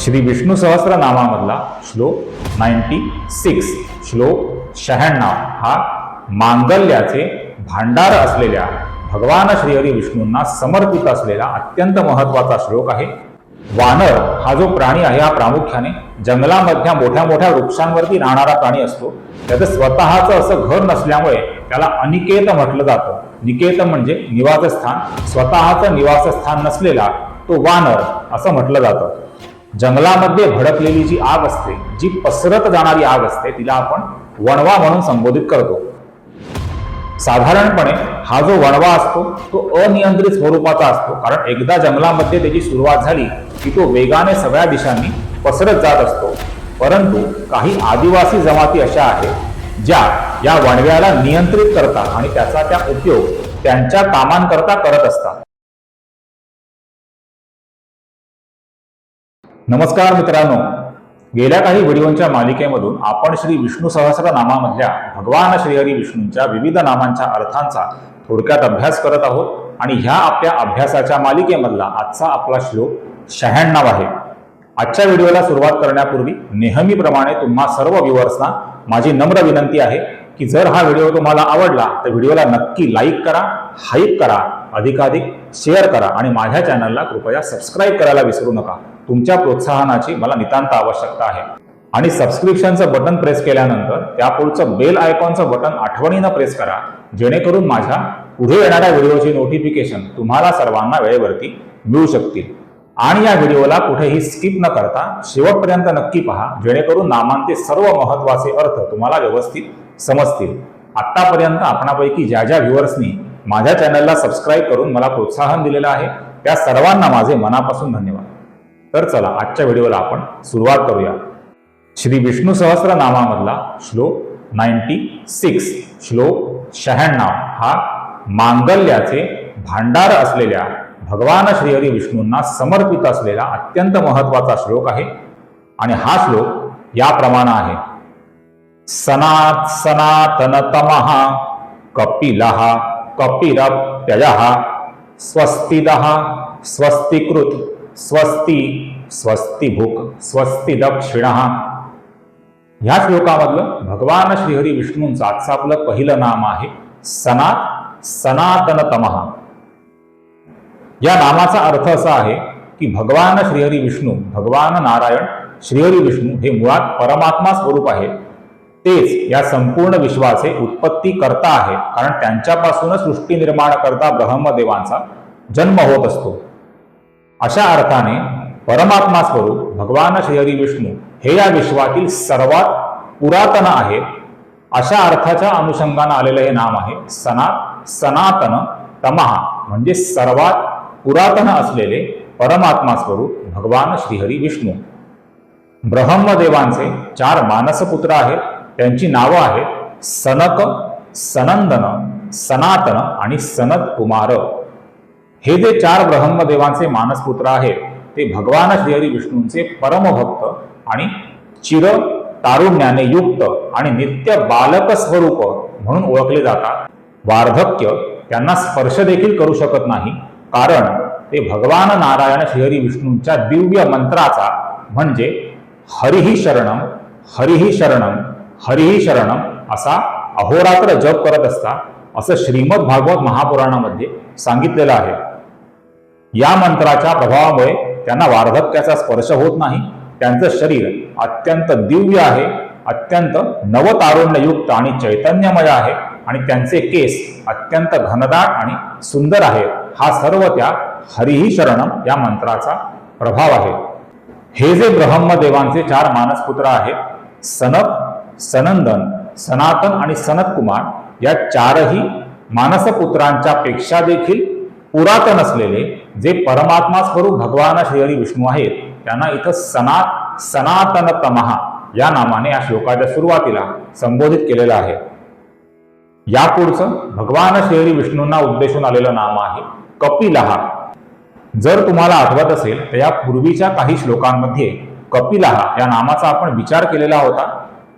श्री विष्णू सहस्रनामामधला श्लोक ninety six श्लोक शहाण्णव हा मांगल्याचे भांडार असलेल्या भगवान श्रीहरी विष्णूंना समर्पित असलेला अत्यंत महत्त्वाचा श्लोक आहे. वानर हा जो प्राणी आहे हा प्रामुख्याने जंगलामधल्या मोठ्या मोठ्या वृक्षांवरती राहणारा प्राणी असतो. त्याचं स्वतःचं असं घर नसल्यामुळे त्याला अनिकेत म्हटलं जातं. निकेत म्हणजे निवासस्थान. स्वतःचं निवासस्थान नसलेला तो वानर असं म्हटलं जातं. जंगलामध्ये भडकलेली जी आग असते जी पसरत जाणारी आग असते तिला आपण वणवा म्हणून संबोधित करतो. साधारणपणे हा जो वणवा असतो तो अनियंत्रित स्वरूपाचा असतो. कारण एकदा जंगलामध्ये त्याची सुरुवात झाली की तो वेगाने सगळ्या दिशांनी पसरत जात असतो. परंतु काही आदिवासी जमाती अशा आहेत ज्या या वणव्याला नियंत्रित करतात आणि त्याचा त्या उपयोग त्यांच्या कामांकरता करत असतात. नमस्कार मित्रांनो. गेल्या काही व्हिडिओंच्या मालिकेमधून आपण श्री विष्णू सहस्र नामामधल्या भगवान श्रीहरी विष्णूंच्या विविध नामांच्या अर्थांचा थोडक्यात अभ्यास करत आहोत आणि ह्या आपल्या अभ्यासाच्या मालिकेमधला आजचा आपला श्लोक शहाण्णव आहे. आजच्या व्हिडिओला सुरुवात करण्यापूर्वी नेहमीप्रमाणे तुम्हा सर्व व्ह्युअर्सना माझी नम्र विनंती आहे की जर हा व्हिडिओ तुम्हाला आवडला तर व्हिडिओला नक्की लाईक करा हाईप करा अधिकाधिक शेअर करा आणि माझ्या चॅनलला कृपया सबस्क्राईब करायला विसरू नका. तुमच्या प्रोत्साहनाची मला नितांत आवश्यकता आहे. आणि सबस्क्रिप्शनचं बटन प्रेस केल्यानंतर त्यापुढचं बेल आयकॉनचं बटन आठवणीनं प्रेस करा. जेणेकरून माझ्या पुढे येणाऱ्या व्हिडिओची नोटिफिकेशन तुम्हाला सर्वांना वेळेवरती मिळू शकतील. आणि या व्हिडिओला कुठेही स्किप न करता शेवटपर्यंत नक्की पहा जेणेकरून नामांचे सर्व महत्त्वाचे अर्थ तुम्हाला व्यवस्थित समजतील. आत्तापर्यंत आपणापैकी ज्या ज्या व्ह्युअर्सनी माझ्या चॅनलला सबस्क्राईब करून मला प्रोत्साहन दिलेलं आहे त्या सर्वांना माझे मनापासून धन्यवाद. तर चला आजच्या व्हिडिओला आपण सुरुवात करूया. श्री विष्णू सहस्र नामामधला श्लोक नाईन्टी सिक्स श्लोक शहाण्णव हा मांगल्याचे भांडार असलेल्या भगवान श्रीहरी विष्णूंना समर्पित असलेला अत्यंत महत्त्वाचा श्लोक आहे. आणि हा श्लोक याप्रमाणे आहे. सनात सनातनतमः कपिल कपिरप्ययः स्वस्तिद स्वस्तिकृत स्वस्ती स्वस्तिभुक स्वस्ती दक्षिण ह्या श्लोकामधलं भगवान श्रीहरी विष्णूंचं आजचं आपलं पहिलं नाम आहे सनात सनातनतमः. या नामाचा अर्थ असा आहे की भगवान श्रीहरी विष्णू भगवान नारायण श्रीहरी विष्णू हे मुळात परमात्मा स्वरूप आहे. तेच या संपूर्ण विश्वाचे उत्पत्ती करता आहे कारण त्यांच्यापासूनच सृष्टी निर्माण करता ब्रह्मदेवांचा जन्म होत असतो. अशा अर्थाने परमात्मा स्वरूप भगवान श्रीहरी विष्णू हे या विश्वातील सर्वात पुरातन आहे अशा अर्थाच्या अनुषंगानं आलेलं हे नाम आहे सनात सनातन तमहा. म्हणजे सर्वात पुरातन असलेले परमात्मा स्वरूप भगवान श्रीहरी विष्णू. ब्रह्मदेवांचे चार मानसपुत्र आहेत. त्यांची नावं आहेत सनक सनंदन सनातन आणि सनत कुमार हे जे चार ब्रह्मदेवांचे मानसपुत्र आहेत ते भगवान श्रीहरी विष्णूंचे परमभक्त आणि चिर तारुण्याने युक्त आणि नित्य बालक स्वरूप म्हणून ओळखले जातात. वार्धक्य त्यांना स्पर्श देखील करू शकत नाही कारण ते भगवान नारायण श्रीहरी विष्णूंच्या दिव्य मंत्राचा म्हणजे हरिही शरणम हरिही शरणम हरिही शरणम असा अहोरात्र जप करत असता असं श्रीमद भागवत महापुराणामध्ये सांगितलेलं आहे. या मंत्राच्या प्रभावामुळे त्यांना वार्धक्याचा स्पर्श होत नाही. त्यांचं शरीर अत्यंत दिव्य आहे अत्यंत नवतारुण्ययुक्त आणि चैतन्यमय आहे आणि त्यांचे केस अत्यंत घनदाट आणि सुंदर आहेत. हा सर्व त्या हरिही शरणम या मंत्राचा प्रभाव आहे. हे जे ब्रह्मदेवांचे चार मानसपुत्र आहेत सनक सनंदन सनातन आणि सनत कुमार या चारही मानसपुत्रांच्या पेक्षा देखील पुरातन असलेले जे परमात्मा स्वरूप भगवान श्रीहरी विष्णू आहेत त्यांना इथं सनात सनातनतमहा या नामाने या श्लोकाच्या सुरुवातीला संबोधित केलेलं आहे. यापुढचं भगवान श्रीहरी विष्णूंना उद्देशून आलेलं नाम आहे कपिलहा. जर तुम्हाला आठवत असेल तर या पूर्वीच्या काही श्लोकांमध्ये कपिलहा या नामाचा आपण विचार केलेला होता.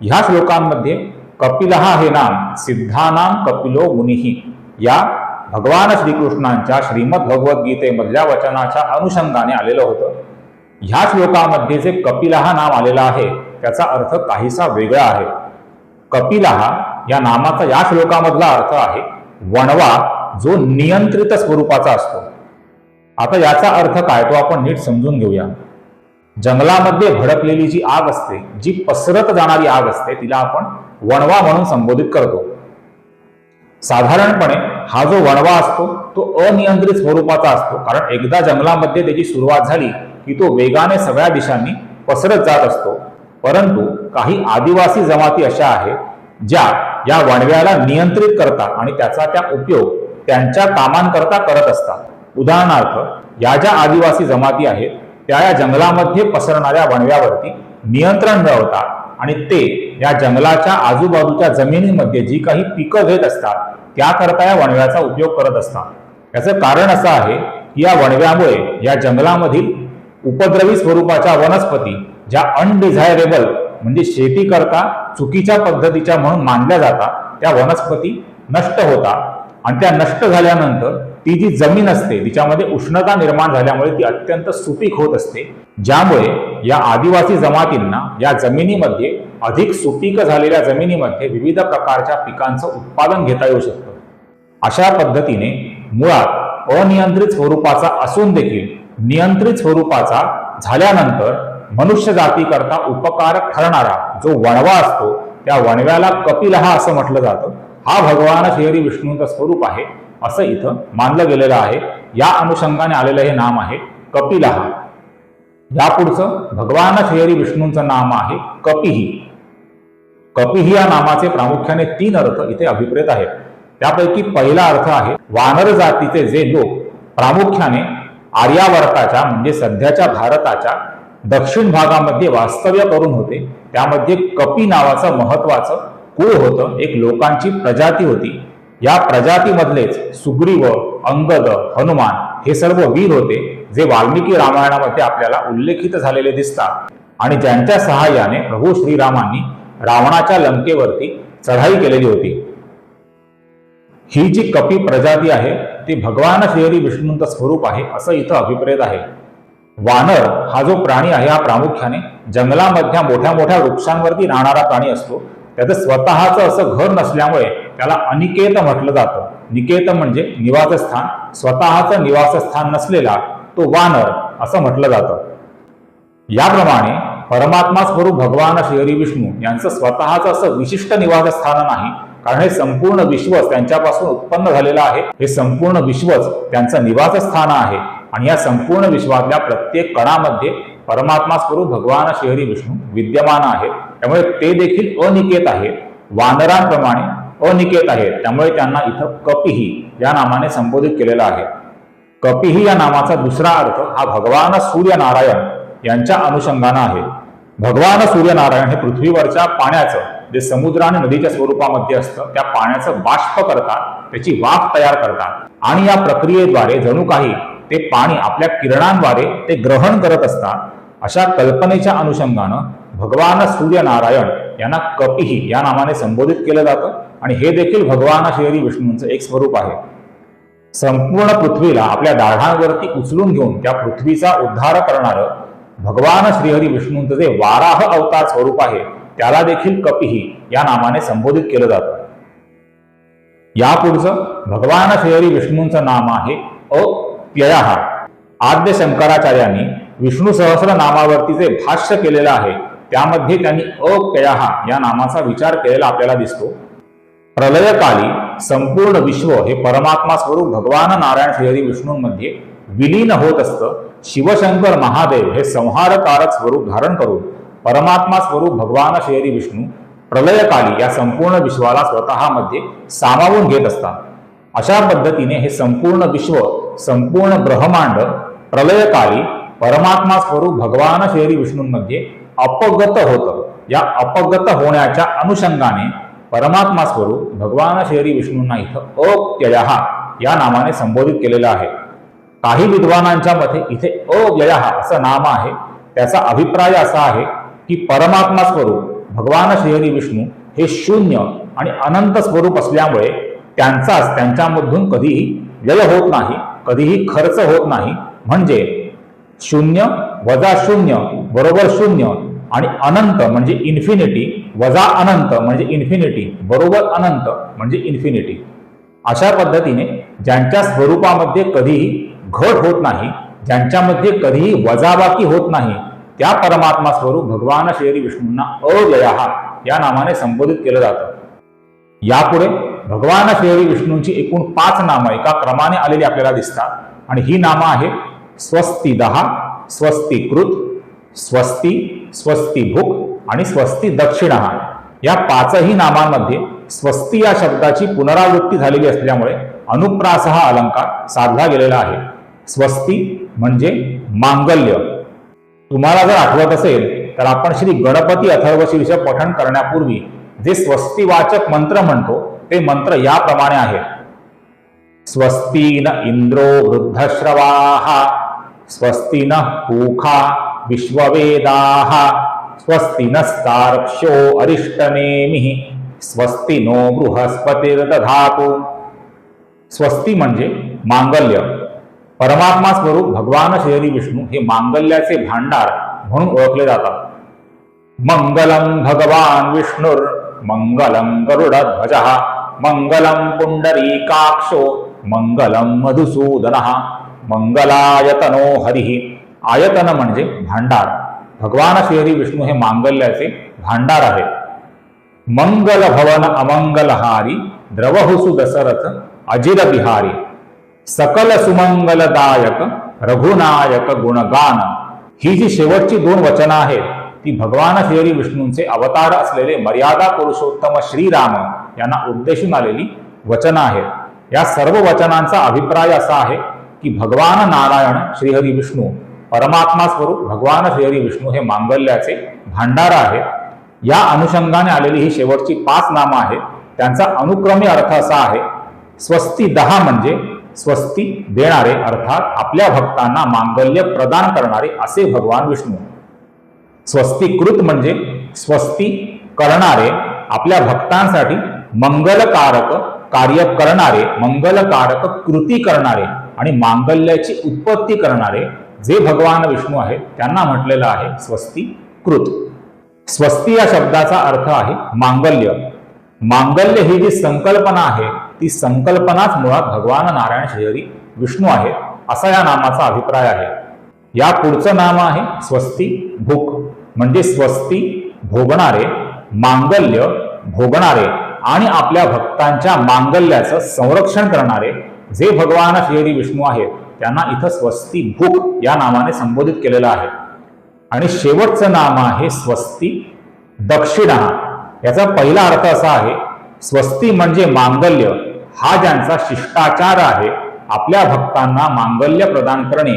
ह्या श्लोकांमध्ये कपिलहा हे नाम सिद्धानाम कपिलो मुनिही या भगवान श्रीकृष्णांच्या श्रीमद भगवद्गीतेमधल्या वचनाच्या अनुषंगाने आलेलं होतं. ह्या श्लोकामध्ये जे कपिलहा नाम आलेलं आहे त्याचा अर्थ काहीसा वेगळा आहे. कपिलहा या नामाचा या श्लोकामधला अर्थ आहे वणवा जो नियंत्रित स्वरूपाचा असतो. आता याचा अर्थ काय तो आपण नीट समजून घेऊया. जंगलामध्ये भडकलेली जी आग असते जी पसरत जाणारी आग असते तिला आपण वणवा म्हणून संबोधित करतो. साधारणपणे हा जो वणवा असतो तो अनियंत्रित स्वरूपाचा असतो. कारण एकदा जंगलामध्ये त्याची सुरुवात झाली की तो वेगाने सगळ्या दिशांनी पसरत जात असतो. परंतु काही आदिवासी जमाती अशा आहेत ज्या या वणव्याला नियंत्रित करतात आणि त्याचा त्या उपयोग त्यांच्या कामांकरता करत असतात. उदाहरणार्थ या ज्या आदिवासी जमाती आहेत त्या या जंगलामध्ये पसरणाऱ्या वणव्यावरती नियंत्रण मिळवतात आणि ते या जंगलाच्या आजूबाजूच्या जमिनीमध्ये जी काही पिकं घेत असतात त्याकरता या वणव्याचा उपयोग करत असतात. याचं कारण असं आहे की या वणव्यामुळे या जंगलामधील उपद्रवी स्वरूपाच्या वनस्पती ज्या अनडिझायरेबल म्हणजे शेती करता चुकीच्या पद्धतीच्या म्हणून मानल्या जातात त्या वनस्पती नष्ट होतात. आणि त्या नष्ट झाल्यानंतर ती जी जमीन असते तिच्यामध्ये उष्णता निर्माण झाल्यामुळे ती अत्यंत सुपीक होत असते. ज्यामुळे या आदिवासी जमातींना या जमिनीमध्ये अधिक सुपीक झालेल्या जमिनीमध्ये विविध प्रकारच्या पिकांचं उत्पादन घेता येऊ शकतं. अशा पद्धतीने मुळात अनियंत्रित स्वरूपाचा असून देखील नियंत्रित स्वरूपाचा झाल्यानंतर मनुष्य जातीकरता उपकारक ठरणारा जो वणवा असतो त्या वणव्याला कपिलहा असं म्हटलं जातं. हा भगवान श्रीहरी विष्णूंचं स्वरूप आहे असं इथं मानलं गेलेलं आहे. या अनुषंगाने आलेलं हे नाम आहे कपिलहा. यापुढचं भगवान श्रीहरी विष्णूंचं नाम आहे कपिही. कपिही या नामाचे प्रामुख्याने तीन अर्थ इथे अभिप्रेत आहेत. त्यापैकी पहिला अर्थ आहे वानर जातीचे जे लोक प्रामुख्याने आर्यावर्ताच्या म्हणजे सध्याच्या भारताच्या दक्षिण भागामध्ये वास्तव्य करून होते त्यामध्ये कपी नावाचं महत्वाचं कुळ होतं एक लोकांची प्रजाती होती. या प्रजातीमधलेच सुग्रीव अंगद हनुमान हे सर्व वीर होते जे वाल्मिकी रामायणामध्ये आपल्याला उल्लेखित झालेले दिसतात. आणि ज्यांच्या सहाय्याने प्रभू श्रीरामांनी रावणाच्या लंकेवरती चढाई केलेली होती. ही जी कपी प्रजाती आहे ती भगवान श्रीहरी विष्णूंचं स्वरूप आहे असं इथं अभिप्रेत आहे. वानर हा जो प्राणी आहे हा प्रामुख्याने जंगलामधल्या मोठ्या मोठ्या वृक्षांवरती राहणारा प्राणी असतो. त्याचं स्वतःचं असं घर नसल्यामुळे त्याला अनिकेत म्हटलं जातं. निकेत म्हणजे निवासस्थान. स्वतःचं निवासस्थान नसलेला तो वानर असं म्हटलं जातं. याप्रमाणे परमात्मा स्वरूप भगवान श्रीहरी विष्णू यांचं स्वतःचं असं विशिष्ट निवासस्थान नाही. कारण हे संपूर्ण विश्वच त्यांच्यापासून उत्पन्न झालेलं आहे. हे संपूर्ण विश्वच त्यांचं निवासस्थान आहे. आणि या संपूर्ण विश्वातल्या प्रत्येक कणामध्ये परमात्मा स्वरूप भगवान श्रीहरी विष्णू विद्यमान आहे. त्यामुळे ते देखील अनिकेत आहेत वानरांप्रमाणे अनिकेत आहेत त्यामुळे त्यांना इथं कपिही या नामाने संबोधित केलेलं आहे. कपिही या नामाचा दुसरा अर्थ हा भगवान सूर्यनारायण यांच्या अनुषंगानं आहे. भगवान सूर्यनारायण हे पृथ्वीवरच्या पाण्याचं जे समुद्र आणि नदीच्या स्वरूपामध्ये असतं त्या पाण्याचं बाष्प करतात त्याची वाफ तयार करतात. आणि या प्रक्रियेद्वारे जणू काही ते पाणी आपल्या किरणांद्वारे ते ग्रहण करत असतात. अशा कल्पनेच्या अनुषंगानं भगवान सूर्यनारायण यांना कपिही या नामाने संबोधित केलं जातं. आणि हे देखील भगवान श्रीहरी विष्णूंचं एक स्वरूप आहे. संपूर्ण पृथ्वीला आपल्या दाढांवरती उचलून घेऊन त्या पृथ्वीचा उद्धार करणारं भगवान श्रीहरी विष्णूंचं जे वाराह अवतार स्वरूप आहे त्याला देखील कपिही या नामाने संबोधित केलं जातं. यापुढचं भगवान श्रीहरी विष्णूंचं नाम आहे अप्ययहा आद्य शंकराचार्यांनी विष्णू सहस्र नामावरती जे भाष्य केलेलं आहे त्यामध्ये त्यांनी अप्ययहा या नामाचा विचार केलेला आपल्याला दिसतो. प्रलयकाली संपूर्ण विश्व हे परमात्मा स्वरूप भगवान नारायण श्रीहरी विष्णूंमध्ये विलीन होत असतं. शिवशंकर महादेव हे संहारकारक स्वरूप धारण करून परमात्मा स्वरूप भगवान श्री विष्णू प्रलयकाली या संपूर्ण विश्वाला स्वतःमध्ये सामावून घेत असतात. अशा पद्धतीने हे संपूर्ण विश्व संपूर्ण ब्रह्मांड प्रलयकाली परमात्मा स्वरूप भगवान श्री विष्णूंमध्ये अपगत होतं. या अपगत होण्याच्या अनुषंगाने परमात्मा स्वरूप भगवान श्री विष्णूंना इथं अप्ययहा या नामाने संबोधित केलेलं आहे. काही विद्वानांच्या मते इथे अव्यय असं नाम आहे. त्याचा अभिप्राय असा आहे की परमात्मा स्वरूप भगवान श्रीहरी विष्णू हे शून्य आणि अनंत स्वरूप असल्यामुळे त्यांचाच त्यांच्यामधून कधीही व्यय होत नाही कधीही खर्च होत नाही. म्हणजे शून्य वजा शून्य बरोबर शून्य आणि अनंत म्हणजे इन्फिनिटी वजा अनंत म्हणजे इन्फिनिटी बरोबर अनंत म्हणजे इन्फिनिटी. अशा पद्धतीने ज्यांच्या स्वरूपामध्ये कधीही घट होत नाही ज्यांच्यामध्ये कधीही वजाबाकी होत नाही त्या परमात्मा स्वरूप भगवान श्री विष्णूंना अव्यया या नामाने संबोधित केलं जातं. यापुढे भगवान श्री विष्णूंची एकूण पाच नामं एका क्रमाने आलेली आपल्याला दिसतात. आणि ही नामं आहे स्वस्ती दहा स्वस्ती कृत स्वस्ती स्वस्ती भूक आणि स्वस्ती दक्षिणा या पाचही नामांमध्ये स्वस्ती या शब्दाची पुनरावृत्ती झालेली असल्यामुळे अनुप्रास हा अलंकार साधला गेलेला आहे. स्वस्ती म्हणजे मांगल्य. तुम्हाला जर आठवत असेल तर आपण श्री गणपती अथर्वशीर्ष पठण करण्यापूर्वी जे स्वस्तिवाचक मंत्र म्हणतो ते मंत्र याप्रमाणे आहे. स्वस्ती न इंद्रो वृद्धश्रवाः स्वस्ती न पूखा विश्ववेदाः स्वस्ति नस्तार्क्ष्यो अरिष्टनेमिः स्वस्ति नो बृहस्पतिर्दधातु. स्वस्ती म्हणजे मांगल्य. परमात्मा स्वरूप भगवान श्री विष्णू हे मांगल्याचे भांडार म्हणून ओळखले जातात. मंगलम भगवान विष्णुर मंगलम गरुडध्वज मंगलम पुंडरीकाक्षो मंगलम मधुसूदन मंगलायतनो हरिः. आयतन म्हणजे भांडार. भगवान श्रीहरी विष्णू हे मांगल्याचे भांडार आहे मंगल भवन अमंगलहारी द्रवहुसु दशरथ अजिर बिहारी सकल सुमंगलदायक रघुनायक गुणगान. ही जी शेवटची दोन वचनं आहेत ती भगवान श्री विष्णूंचे अवतार असलेले मर्यादा पुरुषोत्तम श्रीराम यांना उद्देशून आलेली वचनं आहेत. या सर्व वचनांचा अभिप्राय असा आहे की भगवान नारायण श्रीहरी विष्णू परमात्मा स्वरूप भगवान श्रीहरी विष्णू हे मांगल्याचे भांडार आहे. या अनुषंगाने आलेली ही शेवटची पाच नामं आहेत. त्यांचा अनुक्रमी अर्थ असा आहे स्वस्ती दहा म्हणजे स्वस्ती देणारे अर्थात आपल्या भक्तांना मांगल्य प्रदान करणारे असे भगवान विष्णू. स्वस्तीकृत म्हणजे स्वस्ती करणारे आपल्या भक्तांसाठी मंगलकारक कार्य करणारे मंगलकारक कृती करणारे आणि मांगल्याची उत्पत्ती करणारे जे भगवान विष्णू आहेत त्यांना म्हटलेलं आहे स्वस्तीकृत. स्वस्ती या शब्दाचा अर्थ आहे मांगल्य. मांगल्य ही जी संकल्पना आहे ती संकल्पनाच मुळात भगवान नारायण श्रीहरी विष्णू आहेत असा या नामाचा अभिप्राय आहे. या पुढचं नाम आहे स्वस्ती भूक. म्हणजे स्वस्ती भोगणारे मांगल्य भोगणारे आणि आपल्या भक्तांच्या मांगल्याचं संरक्षण करणारे जे भगवान श्रीहरी विष्णू आहेत त्यांना इथं स्वस्ती भूक या नामाने संबोधित केलेलं आहे. आणि शेवटचं नाम आहे स्वस्ती दक्षिणा. याचा पहिला अर्थ असा आहे स्वस्ती म्हणजे मांगल्य. हा ज्यांचा शिष्टाचार आहे आपल्या भक्तांना मांगल्य प्रदान करणे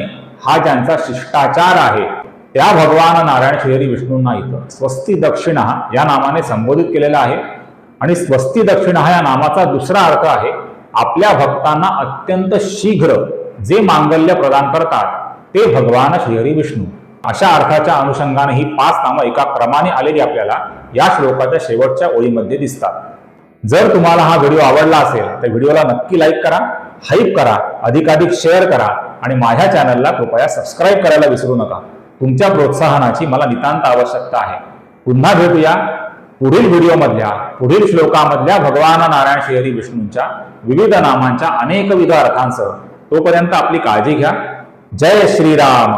हा ज्यांचा शिष्टाचार आहे त्या भगवान नारायण श्रीहरी विष्णूंना इथं स्वस्ती दक्षिणा या नामाने संबोधित केलेला आहे. आणि स्वस्ती दक्षिणा या नामाचा दुसरा अर्थ आहे आपल्या भक्तांना अत्यंत शीघ्र जे मांगल्य प्रदान करतात ते भगवान श्रीहरी विष्णू. अशा अर्थाच्या अनुषंगाने ही पाच नामं एका क्रमाने आलेली आपल्याला या श्लोकाच्या शेवटच्या ओळीमध्ये दिसतात. जर तुम्हाला हा व्हिडिओ आवडला असेल तर व्हिडिओला नक्की लाईक करा हाईप करा अधिकाधिक शेअर करा आणि माझ्या चॅनलला कृपया सबस्क्राईब करायला विसरू नका. तुमच्या प्रोत्साहनाची मला नितांत आवश्यकता आहे. पुन्हा भेटूया पुढील व्हिडिओमधल्या पुढील श्लोकामधल्या भगवान नारायण श्रीहरी विष्णूंच्या विविध नामांच्या अनेकविध अर्थांसह तोपर्यंत आपली काळजी घ्या. जय श्रीराम.